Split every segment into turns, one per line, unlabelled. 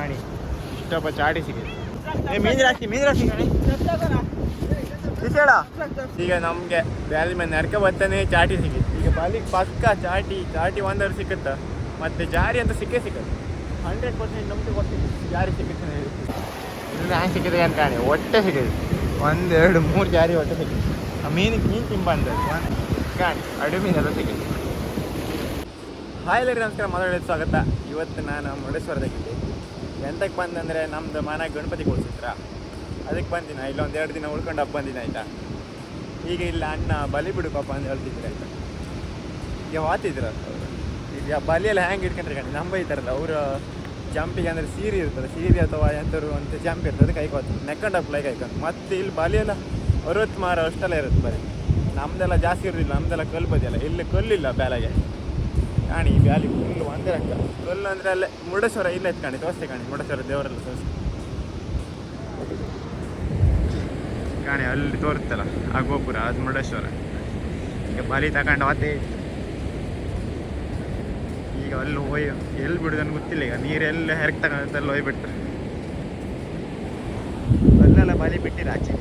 ಕಾಣಿ ಇಷ್ಟಪ್ಪ ಚಾಟಿ ಸಿಗುತ್ತೆ ಏ, ಮೀನು ರಾಶಿ ಮೀನು ರಾಶಿ ಕಾಣಿ. ವಿಷೇಳ ಈಗ ನಮಗೆ ಬ್ಯಾಲಿ ಮೇಲೆ ನಡ್ಕ ಬರ್ತಾನೆ, ಚಾಟಿ ಸಿಗುತ್ತೆ ಈಗ ಬಾಲಿಗೆ ಪಕ್ಕ ಚಾಟಿ ಚಾಟಿ ಒಂದರ ಸಿಕ್ಕುತ್ತ? ಮತ್ತೆ ಜಾರಿ ಅಂತ ಸಿಕ್ಕೇ ಸಿಕ್ಕತ್ತೆ? ಹಂಡ್ರೆಡ್ ಪರ್ಸೆಂಟ್ ನಮ್ಗೆ ಕೊಡ್ತೀನಿ ಜಾರಿ ಸಿಕ್ಕುತ್ತೆ ಹ್ಯಾಂಗೆ ಸಿಕ್ಕಿದೆ ಅಂತ ಕಾಣಿ? ಒಟ್ಟೆ ಸಿಗುತ್ತೆ ಒಂದು, ಎರಡು, ಮೂರು ಜಾರಿ ಒಟ್ಟೆ ಸಿಕ್ಕಿದೆ ಆ ಮೀನಿಗೆ ಮೀನು ತಿಂಬ ಅಂದದ್ದು ಒಂದು. ಕಾಣಿ, ಅಡು ಮೀನೆಲ್ಲ ಸಿಕ್ಕಿದೆ ಹಾಯ್ ಎಲ್ಲರಿಗೂ ನಮಸ್ಕಾರ. ಮಾತಾಡೋದು ಸ್ವಾಗತ. ಇವತ್ತು ನಾನು ಮುರುಡೇಶ್ವರದಾಗಿದ್ದೆ ಎಂತಕ್ಕೆ ಬಂದಂದರೆ ನಮ್ಮದು ಮನೆ ಗಣಪತಿ ಕೊಡ್ಸಿದ್ರ ಅದಕ್ಕೆ ಬಂದಿನ, ಇಲ್ಲ ಒಂದು ಎರಡು ದಿನ ಉಳ್ಕೊಂಡು ಹಬ್ಬ ಬಂದಿನ ಆಯಿತಾ? ಈಗ ಇಲ್ಲ, ಅಣ್ಣ ಬಲಿ ಬಿಡುಕಪ್ಪ ಪಾಪ ಅಂತ ಹೇಳ್ತಿದ್ರು ಆಯಿತಾ? ಈಗ ವಾತಿದ್ರ ಈಗ ಬಲಿಯೆಲ್ಲ ಹ್ಯಾಂಗೆ ಇಟ್ಕೊಂಡ್ರೆ ಕಣಿ ನಮ್ಮ ಇದ್ದಾರಲ್ಲ ಅವರು ಜಂಪಿಗೆ ಅಂದರೆ ಸೀರೆ ಇರ್ತದೆ, ಸೀರೆ ಅಥವಾ ಎಂತರು ಅಂತ ಜಂಪ್ ಇರ್ತದೆ ಅದಕ್ಕೆ ಕೋತು ನೆಕ್ಕೊಂಡು ಅಪ್ಲೈ ಕೈಕೊಂಡು ಮತ್ತೆ ಇಲ್ಲಿ ಬಲಿಯೆಲ್ಲ ಅರವತ್ತು ಮಾರ ಅಷ್ಟೆಲ್ಲ ಇರುತ್ತೆ ಬರೀ. ನಮ್ದೆಲ್ಲ ಜಾಸ್ತಿ ಇರೋದಿಲ್ಲ, ನಮ್ದೆಲ್ಲ ಕಲ್ಲು ಬದಿಯಲ್ಲ. ಇಲ್ಲಿ ಕಲ್ಲಿಲ್ಲ ಬ್ಯಾಲಾಗೆ. ಕಾಣಿ ವ್ಯಾಲಿ ಫುಲ್ ಒಂದೇ ರಕ್ಕ ಫುಲ್ ಅಂದರೆ ಅಲ್ಲೇ ಮುರುಡೇಶ್ವರ ಇಲ್ಲೇ ಕಾಣಿ ತೋರಿಸ್ತೆ ಕಾಣಿ ಮುರುಡೇಶ್ವರ ದೇವರೆಲ್ಲ ತೋರಿಸ್ತೆ ಕಾಣಿ ಅಲ್ಲಿ ತೋರುತ್ತಲ್ಲ ಆ ಗೋಪುರ ಅದು ಮುರುಡೇಶ್ವರ. ಈಗ ಬಲಿ ತಗೊಂಡು ಅದೇ ಈಗ ಅಲ್ಲಿ ಹೋಯ್ ಎಲ್ಲಿ ಬಿಡುದನ್ನು ಗೊತ್ತಿಲ್ಲ ಈಗ ನೀರೆಲ್ಲ ಹೆರಕ್ ತಗೊಂಡಲ್ಲಿ ಹೋಯ್ಬಿಟ್ರೆ. ಅಲ್ಲೆಲ್ಲ ಬಲಿ ಬಿಟ್ಟಿರ ಆಚೆ.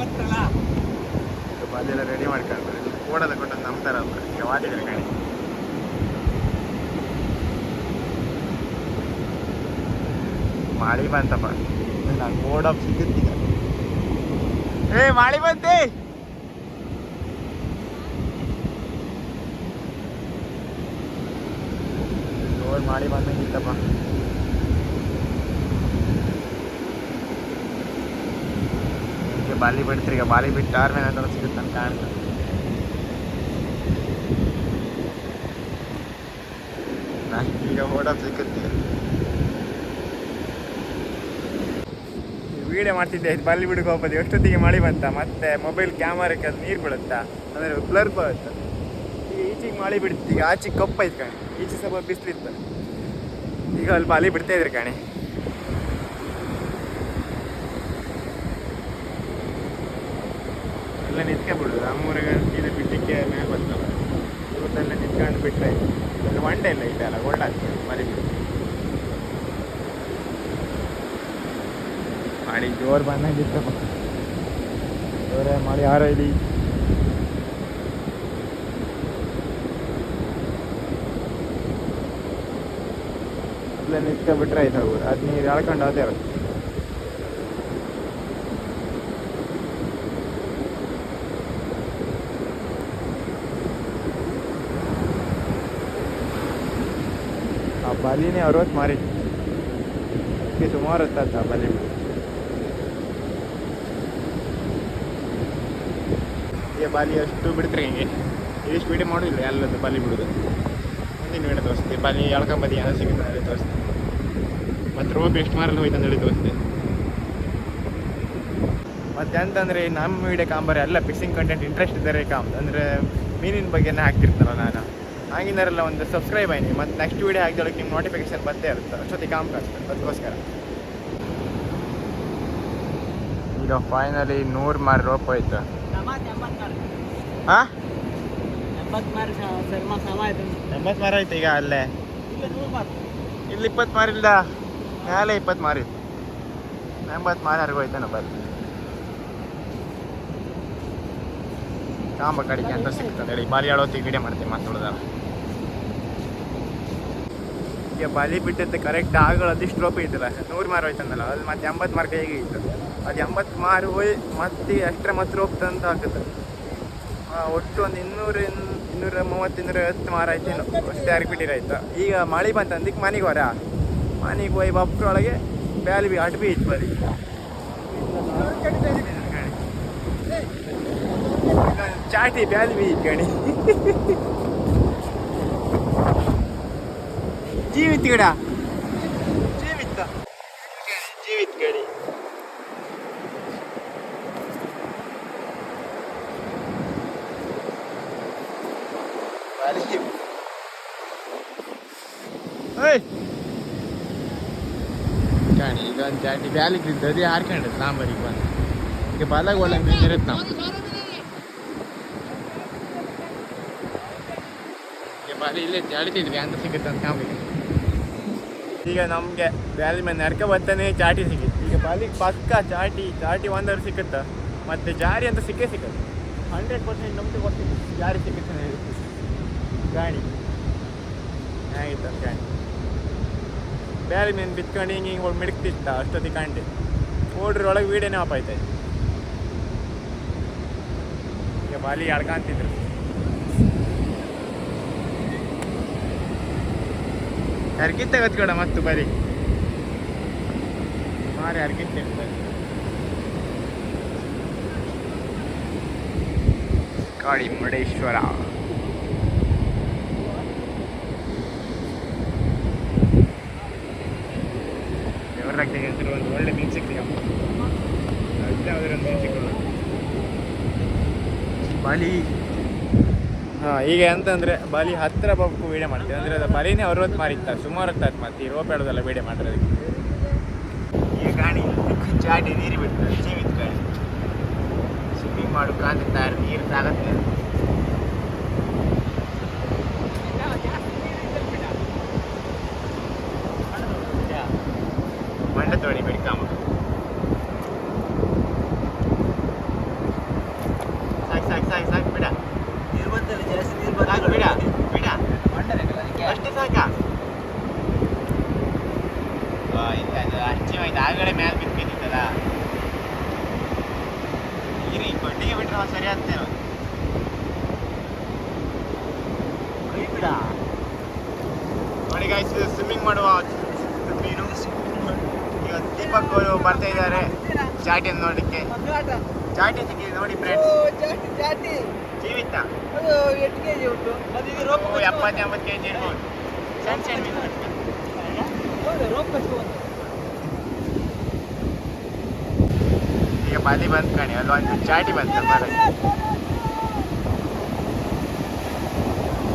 ಬರ್ತಾರಲ್ಲ
ಬಲಿ ಎಲ್ಲ ರೆಡಿ ಮಾಡ್ಕೊಂಡ್ರೆ ಓಡದ ಕೊಟ್ಟು ನಂಬ್ತಾರಲ್ಲ ಈಗ ವಾದಿದ್ರೆ ಕಾಣಿ. ಮಾಳಿ ಬಂತಪ್ಪ ನಾನು ಓಡಪ್ ಸಿಗುತ್ತೀಗ ಏ ಮಾಳಿ ಬಂತೆ ಜೋರ್ ಮಾಡಿ ಬಂದಂಗಿತ್ತಪ್ಪ. ಈಗ ಬಾಲಿ ಬಿಡ್ತೀರಿ ಈಗ ಬಾಲಿ ಬಿಟ್ಟು ಆರ್ಮೇಲೆ ಏನಾದ್ರು ಸಿಗುತ್ತೆ ಅಂತ ಕಾಣ್ತದೆ ನಾಲ್ಕು ಈಗ ಓಡಪ್ ಸಿಕ್ಕುತ್ತೆ ವಿಡಿಯೋ ಮಾಡ್ತಿದ್ದೆ ಬಲ್ಲಿ ಬಿಡಕ್ಕೆ ಹೋಗ್ಬೋದು ಎಷ್ಟೊತ್ತಿಗೆ ಮಳೆ ಬಂತ? ಮತ್ತೆ ಮೊಬೈಲ್ ಕ್ಯಾಮರಕ್ಕೆ ಅದು ನೀರು ಬೀಳುತ್ತಾ? ಅಂದರೆ ಬ್ಲರ್ ಬರುತ್ತೆ. ಈಗ ಈಚೆಗೆ ಮಳೆ ಬಿಡುತ್ತೆ ಈಗ ಆಚೆಗೆ ಕಪ್ಪ ಐತೆ ಕಾಣಿ. ಈಚೆ ಸ್ವಲ್ಪ ಬಿಸಿಲಿತ್ತು. ಈಗ ಅಲ್ಲಿ ಬಾಲಿ ಬಿಡ್ತಾ ಇದ್ರಿ ಕಾಣಿ. ಎಲ್ಲ ನಿಂತ್ಕೊಂಡ್ಬಿಡುದು. ನಮ್ಮೂರಿಗೆ ಇದು ಬಿಡ್ಲಿಕ್ಕೆ ಮೇಲೆ ಬರ್ತಲ್ಲ ಇವತ್ತೆಲ್ಲ ನಿಂತ್ಕೊಂಡು ಬಿಟ್ಟರೆ ಒಂಡೆ ಇಲ್ಲ ಇದೆ ಅಲ್ಲ ಒಳ್ಳಾಗ್ತದೆ ಮರಿ ಬಿಡು ಮಾಡಿ ಜೋರು ಬಂದಂಗಿತ್ತಪ್ಪ ಜೋರೇ ಮಾಡಿ ಯಾರೋ ಇಲ್ಲಿ ಇಲ್ಲ ನಿಂತ್ಕೊಂಡ್ಬಿಟ್ರೆ ಆಯ್ತು ಅವ್ರು ಅದು ನೀರು ಎಳ್ಕೊಂಡು ಅದೇ ಇರುತ್ತೆ ಆ ಬಲಿನೇ ಅರವತ್ತು ಮಾರಿ ಇದಕ್ಕೆ ಸುಮಾರು ಹೊತ್ತಾಯ್ತು ಆ ಬಲಿ ಈ ಬಾಲಿ ಅಷ್ಟು ಬಿಡ್ತಾರೆ ಹಿಂಗೆ. ಇದಿಷ್ಟು ಸ್ಪೀಡೇ ಮಾಡೋದಿಲ್ಲ ಎಲ್ಲದು ಬಾಲಿ ಬಿಡೋದು. ಮುಂದಿನ ವಿಡಿಯೋ ತೋರಿಸ್ತೀವಿ ಬಾಲಿ ಎಳ್ಕೊಂಬದಿ ಏನೋ ಸಿಗುತ್ತೆ ತೋರಿಸ್ತೀವಿ ಮತ್ತು ರೋಪ್ ಎಷ್ಟು ಮಾರಲ್ಲಿ ಹೋಯ್ತು ಹೇಳಿ ತೋರಿಸ್ತೀವಿ ಮತ್ತೆ ಅಂತಂದರೆ ನಮ್ಮ ವೀಡಿಯೋ ಕಾಂಬಾರ ಎಲ್ಲ ಫಿಶಿಂಗ್ ಕಂಟೆಂಟ್ ಇಂಟ್ರೆಸ್ಟ್ ಇದ್ದಾರೆ ಕಾಮ್. ಅಂದರೆ ಮೀನಿನ ಬಗ್ಗೆನೇ ಹಾಕ್ತಿರ್ತಾರಲ್ಲ ನಾನು. ಆಗಿನಾರೆಲ್ಲ ಒಂದು ಸಬ್ಸ್ಕ್ರೈಬ್ ಆಯ್ನಿ. ಮತ್ತು ನೆಕ್ಸ್ಟ್ ವೀಡಿಯೋ ಹಾಕಿದೊಳಗೆ ನಿಮ್ಮ ನೋಟಿಫಿಕೇಶನ್ ಬಂದೇ ಇರುತ್ತೆ ಅಷ್ಟೊತ್ತಿಗೆ ಕಾಮ್ ಕಾಣ್ತದೆ ಅದಕ್ಕೋಸ್ಕರ. ಈಗ ಫೈನಲಿ ನೂರು ಮಾರು ರೋಪ್ ಹೋಯ್ತು. ಹಾಂ?
ಎಂಬತ್ತು ಮಾರು ಆಯ್ತು.
ಈಗ ಅಲ್ಲೇ.
ಇಲ್ಲ ನೂರು ಮಾರು
ಇಲ್ಲಿ ಇಪ್ಪತ್ತು ಮಾರಿಲ್ಲ ಮೇಲೆ ಇಪ್ಪತ್ತು ಮಾರಿ ಎಂಬತ್ತು ಮಾರಿ ಯಾರಿಗೂ ಹೋಯ್ತಾನ ಬರ್ರಿ ಕಾಂಬ ಕಡಿಗೆ ಅಂತ ಸಿಗ್ತದೆ ಹೇಳಿ. ಬಾಲಿ ಆಡೋತ್ತಿಗೆ ವಿಡಿಯೋ ಮಾಡ್ತೀವಿ ಮಾತಾಡೋದ ಈಗ ಬಾಲಿ ಬಿಟ್ಟತ್ತೆ ಕರೆಕ್ಟ್ ಆಗಲ್ಲ ಅದಿಷ್ಟು ರೋಪ ಇದ್ದಲ್ಲ. ನೂರು ಮಾರು ಹೋಯ್ತಂದಲ್ಲ ಅಲ್ಲಿ ಮತ್ತೆ ಎಂಬತ್ತು ಮಾರ್ಕ್ ಹೇಗೆ ಇತ್ತು. ಅದು ಎಂಬತ್ತು ಮಾರು ಹೋಯ್ ಮತ್ತೆ ಎಕ್ಸ್ಟ್ರಾ ಮತ್ತೆ ರೋಪ್ ತಂದು ಹಾಕುತ್ತೆ. ಒಟ್ಟು ಒಂದು ಇನ್ನೂರ ಇನ್- ಇನ್ನೂರ ಮೂವತ್ತು ಇನ್ನೂರ ಐವತ್ತು ಮಾರ ಆಯ್ತೇನು ಅಷ್ಟೇ ಯಾರಿಗೆ ಬಿಟ್ಟಿರಾಯ್ತು ಈಗ ಮಳೆ ಬಂತು ಅಂದಿಕ್ಕೆ ಮನೆಗೆ ಹೊರ? ಮನೆಗೆ ಹೋಗಿ ಬಪ್ಪರೊಳಗೆ ಬ್ಯಾಲಿ ಬಿ ಅಟ್ ಬಿ ಇತ್ತು ಬರೀ ಚಾಟಿ ಬ್ಯಾಲಿ ಬಿ ಗಣಿ. ಜೀವಿತ್ ಗಿಡ ಜೀವಿತ ಜೀವಿತ್ ಗಡಿ ಬಾಲಿ ಓಯ್ ಕಾಣಿ ಈಗ ಒಂದು ಚಾಟಿ ಬ್ಯಾಲಿಗೆ ಅದೇ ಹಾರ್ಕೊಂಡ್ರೆ ಸಾಂಬಾರಿಗೆ ಬಂದು. ಈಗ ಬಾಲಾಗ ಒಳ್ಳೆ ಇರುತ್ತೆ ನಾವು. ಈಗ ಬಾಲಿ ಇಲ್ಲೇ ಚಾಡಿತಿದ್ವಿ ಅಂತ ಸಿಗುತ್ತೆ ಅಂತ ಕಾಂಬಿಗೆ ಈಗ ನಮಗೆ ಬ್ಯಾಲಿ ಮೇಲೆ ನಡ್ಕ ಬರ್ತಾನೆ ಚಾಟಿ ಸಿಕ್ಕಿತ್ತು ಈಗ ಬಾಲಿಗೆ ಪಕ್ಕ ಚಾಟಿ ಚಾಟಿ ಒಂದರ ಸಿಕ್ಕುತ್ತಾ ಮತ್ತೆ ಜಾರಿ ಅಂತ ಸಿಕ್ಕೇ ಸಿಕ್ಕದು ಹಂಡ್ರೆಡ್ ಪರ್ಸೆಂಟ್ ನಮಗೆ ಕೊಡ್ತೀವಿ ಜಾರಿ ಸಿಕ್ಕುತ್ತೆ. ಗಾಡಿ ಅಂತ ಗಾಡಿ ಬ್ಯಾಲಿ ಮೇಲೆ ಬಿತ್ಕೊಂಡು ಹಿಂಗೆ ಹಿಂಗೆ ಮಿಡ್ಕ್ತಿತ್ತ ಅಷ್ಟೊತ್ತಿಗೆ ಕಂಡೆ. ಓಡ್ರ ಒಳಗೆ ವೀಡಿಯೋನೇ ಆಫ್ ಆಯ್ತಾ. ಈಗ ಬಾಲಿ ಅಡ್ಕಂತಿದ್ರು. ಅರ್ಗಿತ್ತ ಕತ್ಕೊಡ ಮತ್ತು ಬರೀ. ಮಾರಿ ಅರ್ಗಿತ್ತ ಕಾಳಿ ಮುರುಡೇಶ್ವರ ದೇವರಾಗ್ತಿಗೆ ಅಂತ ಒಂದು ಒಳ್ಳೆ ಮೀನು ಸಿಕ್ತಿಗೆ ಯಾವುದಾದ್ರು ಮೀನು ಸಿಕ್ಕಲ್ಲ ಬಾಲಿ. ಹಾಂ ಈಗ ಎಂತಂದರೆ ಬಾಲಿ ಹತ್ತಿರ ಬಗ್ಗು ವೀಡಿಯೋ ಮಾಡ್ತೀವಿ. ಅಂದರೆ ಅದು ಬಾಲಿನೇ ಅರವತ್ತು ಮಾರಿತ್ತ ಸುಮಾರು ಹೊತ್ತಾಯ್ತು ಮತ್ತೆ ಈ ರೋಪ್ ಹೇಳೋದಲ್ಲ ವೀಡಿಯೋ ಮಾಡೋದಕ್ಕೆ ಈ ಗಾಣಿ ಚಾಟಿ ನೀರು ಬಿಡ್ತದೆ, ಜೀವಿತ ಗಾಣಿ ಸ್ವಿಮ್ಮಿಂಗ್ ಮಾಡು ಕಾಂತಿರ್ತಾರೆ ನೀರು ತಾಗತ್ತೆ ಮಂಡ ತೋಡಿ ಬಿಡ್ಕಾಮ ಸಾಕು ಸಾಕು ಸಾಕು ಸಾಕು ಬಿಡ
ನೀರು ಬಂತಲ್ಲ ಜಾಸ್ತಿ ನೀರು
ಸಾಕು ಬಿಡ ಬಿಡ
ಮಂಡನೆಗಲ್ಲ ಅದಕ್ಕೆ
ಅಷ್ಟೇ ಸಾಕ ಇಲ್ಲ ಅದು ಹಚ್ಚಿ ಹೋಯ್ತು ಆಗಲೇ ಮ್ಯಾಲೆ ಬಿದ್ದು ಬಿದ್ದಿತ್ತಲ್ಲ ನೀರು ಈ ಕೊಟ್ಟಿಗೆ ಬಿಟ್ರೆ ನಾವು ಸರಿ ಆಗ್ತೇನೋ
ಕೈ ಬಿಡ
ನೋಡಿ ಗಾಯ್ಸ್ ಸ್ವಿಮ್ಮಿಂಗ್ ಮಾಡುವ ಮೀನು ಈಗ ದೀಪಕ್ ಅವರು ಬರ್ತಾ ಇದ್ದಾರೆ ಚಾಟಿಯನ್ನು ನೋಡಲಿಕ್ಕೆ. ಚಾಟಿ ಸಿಕ್ಕಿದೆ ನೋಡಿ ಫ್ರೆಂಡ್ಸ್ ಜೀವಿತ.
ಎಷ್ಟು ಕೆ ಜಿ ಉಂಟು ಅದು ಈಗ ರೋಪ್
ಓ, ಎಪ್ಪತ್ತು ಎಂಬತ್ತು ಕೆ ಜಿ ಇರ್ಬೋದು ಸಣ್ಣ ಈಗ ಬಲಿ ಬಂದ್ ಕಣಿ ಅಲ್ಲೊಂದು ಚಾಟಿ ಬಂತ ಬಲ.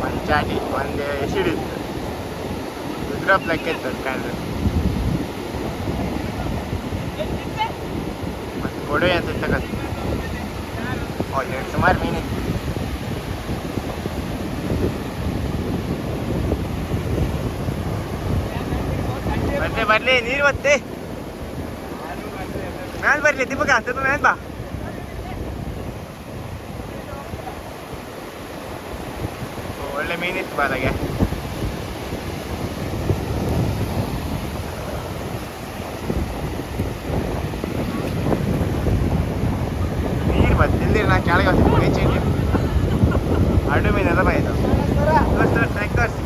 ಒಂದು ಚಾಟಿ ಒಂದು ಎಸಿಡಿತ್ತು ರುದ್ರಪ್ ಲೆಕ್ಕ ಇತ್ತು ಅದು ಕಂಡ್ರೆ ಮತ್ತೆ ಕೊಡುವೆ ಅಂತ ತಗತ್ತು ಓ ಎರಡು ಸುಮಾರು ಮೀನಿತ್ತು ಮತ್ತೆ ಬರ್ಲಿ ನೀರು ಬತ್ತೆ ಮ್ಯಾಲ್ ಬರ್ಲಿ ದೀಪಕ ಸ್ವಲ್ಪ ಮ್ಯಾಲ್ ಬಾ ಓ, ಒಳ್ಳೆ ಮೀನಿತ್ತು ಬಾಲಾಗೆ ನೀರು ಬತ್ತೆ ಇಲ್ಲಿ ನಾ ಕೆಳಗೆ ಹೆಚ್ಚು ಅಡು ಮೀನೆಲ್ಲ ಬಾಯ್ತು ತೋರ್ಸಿ ತೋರ್ಸಿ ನೆಕ್ ತೋರ್ಸಿ.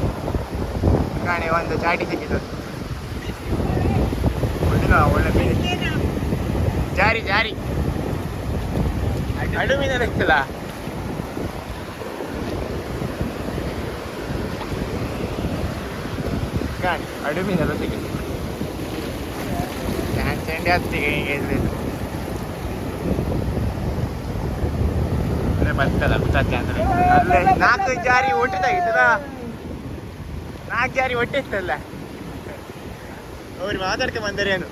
ಕಾಣಿ, ಒಂದು ಚಾಟಿ ಸಿಕ್ಕಿದ್ದು ಒಳ್ಳೆ ಒಳ್ಳೆ ಮೀನು. ಜಾರಿ ಜಾರಿ. ಅಡು ಮೀನು ಸಿಕ್ತಿಲ್ಲ ಗಾಡಿ ಅಡು ಮೀನೆಲ್ಲ ಹತ್ತಿಗೆ ಹೀಗೆ ಬರ್ತಲ್ಲ ಗೊತ್ತಾಗ್ತದೆ ಅಂದ್ರೆ ಅಲ್ಲೇ ನಾಲ್ಕು ಜಾರಿ ಒಟ್ಟಿದಾಗಿತ್ತಲ್ಲ ನಾಲ್ಕು ಜಾರಿ ಒಟ್ಟಿತ್ತಲ್ಲ ಅವ್ರು ಮಾತಾಡ್ಕೊಂಡು ಬಂದರೇನು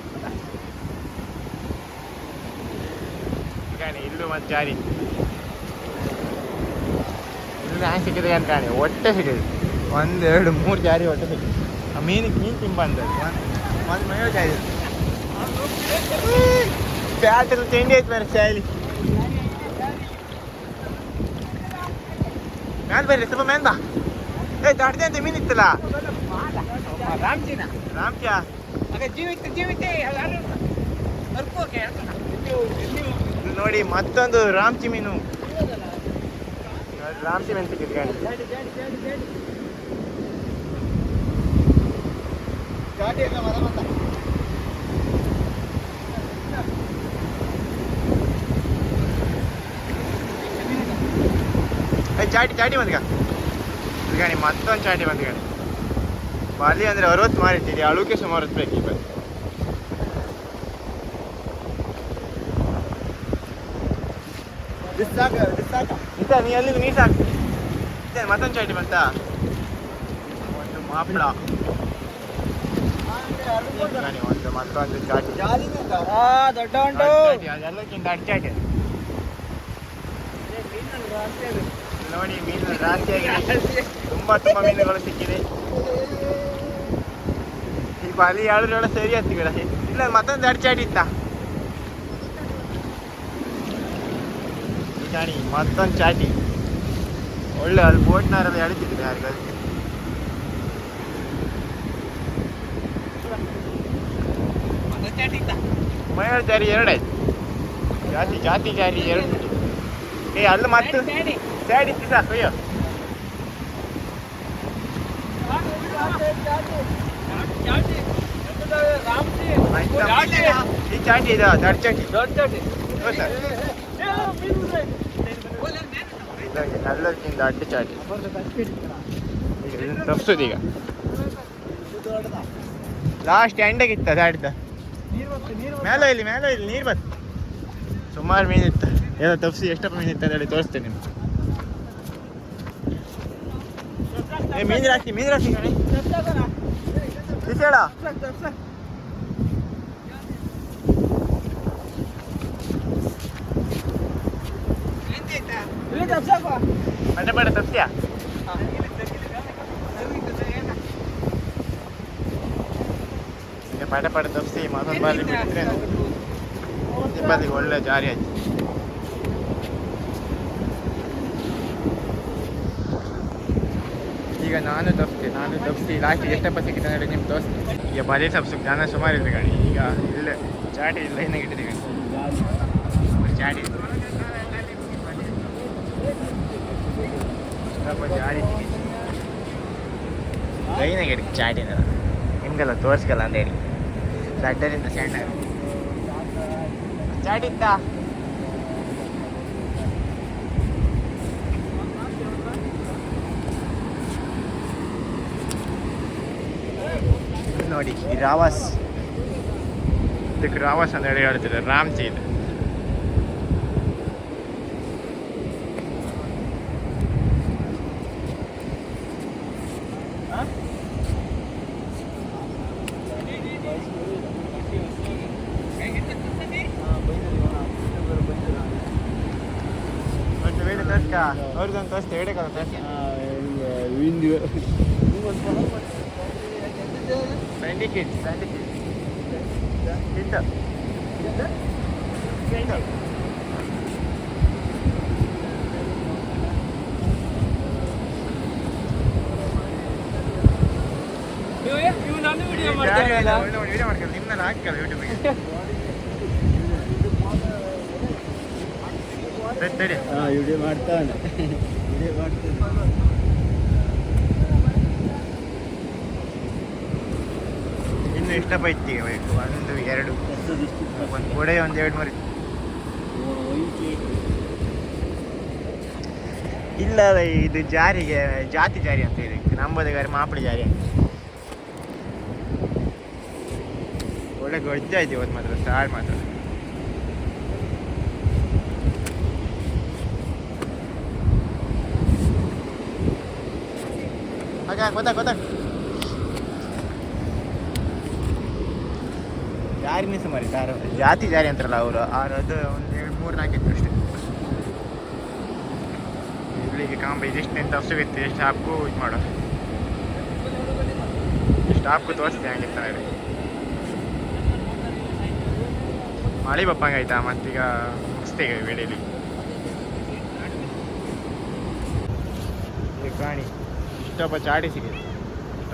ಕಾಣಿ ಇಲ್ಲೂ ಮತ್ತೆ ಜಾರಿ. ಇಲ್ಲಿ ಹ್ಯಾಂಗೆ ಸಿಕ್ಕಿದೆ ಅಂತ ಕಾಣಿ? ಹೊಟ್ಟೆ ಸಿಕ್ಕಿದೆ. ಒಂದು ಎರಡು ಮೂರು ಜಾರಿ ಹೊಟ್ಟೆ ಸಿಕ್ಕಿದೆ. ಆ ಮೀನಿಗೆ ಮೀನು ತಿಂಬ ಅಂದದ್ದು ಒಂದು ಒಂದು ಮೈಯೋ ಜಾರಿ. ಪ್ಯಾಟಲ್ಲಿ ತಿಂಡಿ ಐತೆ ಬೇರೆ ಶಾಲಿ. ಮ್ಯಾಲ್ ಬರ್ರಿ ಸ್ವಲ್ಪ ಮೇನ್ ಬಾ ಏ ದಾಡ್ದೆ ಅಂತ ಮೀನ್ ಇತ್ತಲ್ಲ
ರಾಮ್ಜಿನ
ರಾಮ್ಕ್ಯಾ
ಆಗ ಜೀವಿತ ಜೀವಿತ
ನೋಡಿ ಮತ್ತೊಂದು ರಾಮ್ಚಿ ಮೀನು. ರಾಮ್ಚಿ ಮೀನು ಸಿಕ್ಕಿದೆ ಗಾಡಿ
ಜಾಡಿ ಜಾಡಿ ಜಾಡಿ ಜಾಡಿ
ಗಾಡಿ ಎಲ್ಲ ಮರ ಬಂದ ಏ ಚಾಟಿ ಚಾಟಿ ಬಂದ್ಗ. ಇದು ಗಾಣಿ ಮತ್ತೊಂದು ಚಾಟಿ ಬಂದ ಗಾಡಿ ಬಾಲಿ ಅಂದ್ರೆ ಅರವತ್ತು ಮಾರಿಟ್ಟಿದೆ ಅಳುಕೆ ಸುಮಾರು ಬೇಕು ಈ ಬಲ್ಲಿ ಇತ್ತ ನೀ ಅಲ್ಲಿ ನೀರು ಸಾಕು. ಇದೆ ಮತ್ತೊಂದು ಚಾಟಿ ಬಂತ? ಒಂದು ಮಾಪಳ. ಒಂದು ಮತ್ತೊಂದು ಚಾಟಿ.
ಆ ದೊಡ್ಡ ಉಂಟು
ಚಾಟಿ, ಅದೆಲ್ಲಕ್ಕಿಂತ ಅಡ್ಚಾಟಿ. ನೋಡಿ ಮೀನು ರಾಶಿಯಾಗಿ ತುಂಬಾ ತುಂಬಾ ಮೀನುಗಳು ಸಿಕ್ಕಿದೆ. ಈ ಬಾಲಿ ಹೇಳಿದ್ರೆ ಸರಿ ಆಯ್ತು ಗಿಡ. ಇಲ್ಲ ಮತ್ತೊಂದು ಇತ್ತ. ಚಾಣಿ ಮತ್ತೊಂದು ಚಾಟಿ ಒಳ್ಳೆ ಅಲ್ಲಿ ಬೋಟ್ನಾರಲ್ಲಿ ಎಳಿತಿದ್ರು ಯಾರಿಗಾದ್ರು. ಮೈಯೊಳ ಜಾರಿ ಎರಡಾಯ್ತು ಜಾತಿ ಜಾತಿ ಜಾರಿ ಎರಡು. ಏ ಅಲ್ಲಿ ಮತ್ತೆ ಸ್ಯಾಡ್ ಇತ್ತು ಸಾಕು ಅಯ್ಯೋ. ಈ ಚಾಟಿ ಇದೆ ದೊಡ್ಡ ಚಾಟಿ. ಸರ್ ನಲ್ಲಕ್ಕಿಂತ ಅಡ್ಡ ಚಾಟಿ. ತಪ್ಪಿಸೋದು ಈಗ. ಲಾಸ್ಟ್ ಎಂಡಗೆ ಇತ್ತ ದಾಡ್ದ ಮೇಲೆ ಇಲ್ಲಿ ಮೇಲೆ ಇಲ್ಲಿ ನೀರು ಬತ್ತು. ಸುಮಾರು ಮೀನಿತ್ತು ಏನೋ ತಪ್ಸಿ ಎಷ್ಟಪ್ಪ ಮೀನು ಇತ್ತು ಹೇಳಿ ತೋರಿಸ್ತೇನೆ ನಿಮ್ಗೆ. ಏ, ಮೀನು ರಾಶಿ ಮೀನು ರಾಶಿ. ಕಿಸೇಳ ಪಟ ಪಟ ತಪ್ಸಿಯಾ? ಪಟ ಪಟ ತಪ್ಸಿ ಮತ್ತೊಂದು ಬಾರಿ ನಿಮ್ಮಲ್ಲಿಗೆ ಒಳ್ಳೆ ಜಾರಿ ಆಯ್ತು. ಈಗ ನಾನು ತಪ್ಪಿದೆ ನಾನು ತಪ್ಪಿಸಿ ಲಾಸ್ಟಿಗೆ ಎಷ್ಟಪ್ಪ ಸಿಕ್ಕಿದೆ ಅಂದರೆ ನಿಮ್ಗೆ ತೋರಿಸ್ತೀನಿ ಈಗ ಬರೀ ಸುಖ ಜನ ಸುಮಾರು ಇದೆ ಗಾಡಿ. ಈಗ ಇಲ್ಲೇ ಚಾಟಿ ಲೈನಾಗಿ ಇಟ್ಟಿದ್ದೀವಿ ಚಾಟಿ ಜಾರಿ ಲೈನಾಗಿ ಇಡಿ ಚಾಟಿನ ನಿಮ್ಗೆಲ್ಲ ತೋರಿಸ್ಕಲ್ಲ ಅಂತ ಹೇಳಿ. ಸಡ್ಡರಿಂದ ಸಣ್ಣ ಚಾಟಿ ராவடி ராவாஸ். இதுக்கு ராவாஸ் அந்த இடையில எடுத்துட்டு ராம் செய்து ಅವ್ರಿಗೊಂದು ತೋರಿಸ್ತೆ ಹೇಳಿ ಕಲ ತೋರಿಸ್ತೆ ಹಿಂಗೆ ಹಿಂಗೆ 20 kids. 20 kids. Filter.
Filter? 20. Video
ಮಾಡ್ತಾರೆ ನಿಮ್ಮನ್ನ ಹಾಕ್ತಾರೆ ಯೂಟ್ಯೂಬಿಗೆ
ವಿಡಿಯೋ ಮಾಡ್ತಾನೆ ವಿಡಿಯೋ ಮಾಡ್ತಾನೆ
ಇತ್ತು ಈಗ ಬೇಕು. ಒಂದು, ಎರಡು, ಒಂದು ಗೋಡೆ, ಒಂದು ಎರಡು ಮೂರು. ಇಲ್ಲ ಇದು ಜಾರಿಗೆ, ಜಾತಿ ಜಾರಿ ಅಂತ ಇದೆ. ನಂಬದ ಗಾರಿ, ಮಾಪಡಿ ಜಾರಿ. ಅಂತ ಒಳ್ಳೆ ಗೊಜ್ಜಾಯ್ತು ಇವತ್ತು ಮಾತ್ರ, ಸಾರು ಮಾತ್ರ. ಹಾಗೆ ಗೊತ್ತಾಗ ಗೊತ್ತಾ ಜಾರಿನೇ ಸುಮಾರು ಸಾರು ಜಾತಿ ಜಾರಿ ಅಂತಾರಲ್ಲ ಅವರು. ಅದು ಒಂದು ಎರಡು ಮೂರು ನಾಲ್ಕು ಇತ್ತು ಅಷ್ಟೇ. ಇಲ್ಲಿಗೆ ಕಾಂಬ ಇದಿಷ್ಟು ನಿಂತ ಇತ್ತು ಎಷ್ಟು ಹಾಕು ಇದು ಮಾಡೋ. ಎಷ್ಟು ಹಾಕು ತೋರಿಸ್ತೀನಿ ಹಂಗಿತ್ತ ಹೇಳಿ ಮಳೆ ಬಪ್ಪಂಗೆ ಆಯ್ತಾ? ಮತ್ತೀಗ ಮುಗಿಸ್ತೀಗ ವಿಡಿಯೋಲಿ ಈಗ ಕಾಣಿ. ಇಷ್ಟೊಬ್ಬ ಚಾಡಿ ಸಿಗಿದೆ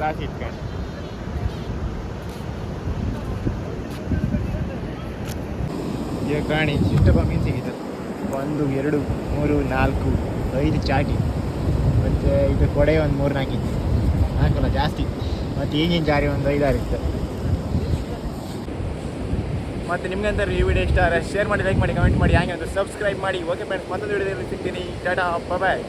ರಾಸಿ ಇಟ್ಕೊಂಡು ಈಗ ಕಾಣಿ ಇಷ್ಟು ಮೀನು ಸಿಗಿದೆ. ಒಂದು, ಎರಡು, ಮೂರು, ನಾಲ್ಕು, ಐದು ಚಾಟಿ. ಮತ್ತು ಇದು ಕೊಡೆ ಒಂದು ಮೂರು ನಾಲ್ಕು. ಇತ್ತು ನಾಲ್ಕಲ್ಲ ಜಾಸ್ತಿ. ಮತ್ತು ಈಗಿನ ಜಾರಿ ಒಂದು ಐದಾರು ಇತ್ತು. ಮತ್ತು ನಿಮ್ಗಂತ ಈ ವಿಡಿಯೋ ಇಷ್ಟ ಆದರೆ ಶೇರ್ ಮಾಡಿ ಲೈಕ್ ಮಾಡಿ ಕಮೆಂಟ್ ಮಾಡಿ, ಹಾಗೆ ಒಂದು ಸಬ್ಸ್ಕ್ರೈಬ್ ಮಾಡಿ. ಓಕೆ ಫ್ರೆಂಡ್ಸ್ ಮತ್ತೊಂದು ವಿಡಿಯೋದಲ್ಲಿ ಸಿಗ್ತೀನಿ. ಟಾಟಾ ಬಾಯ್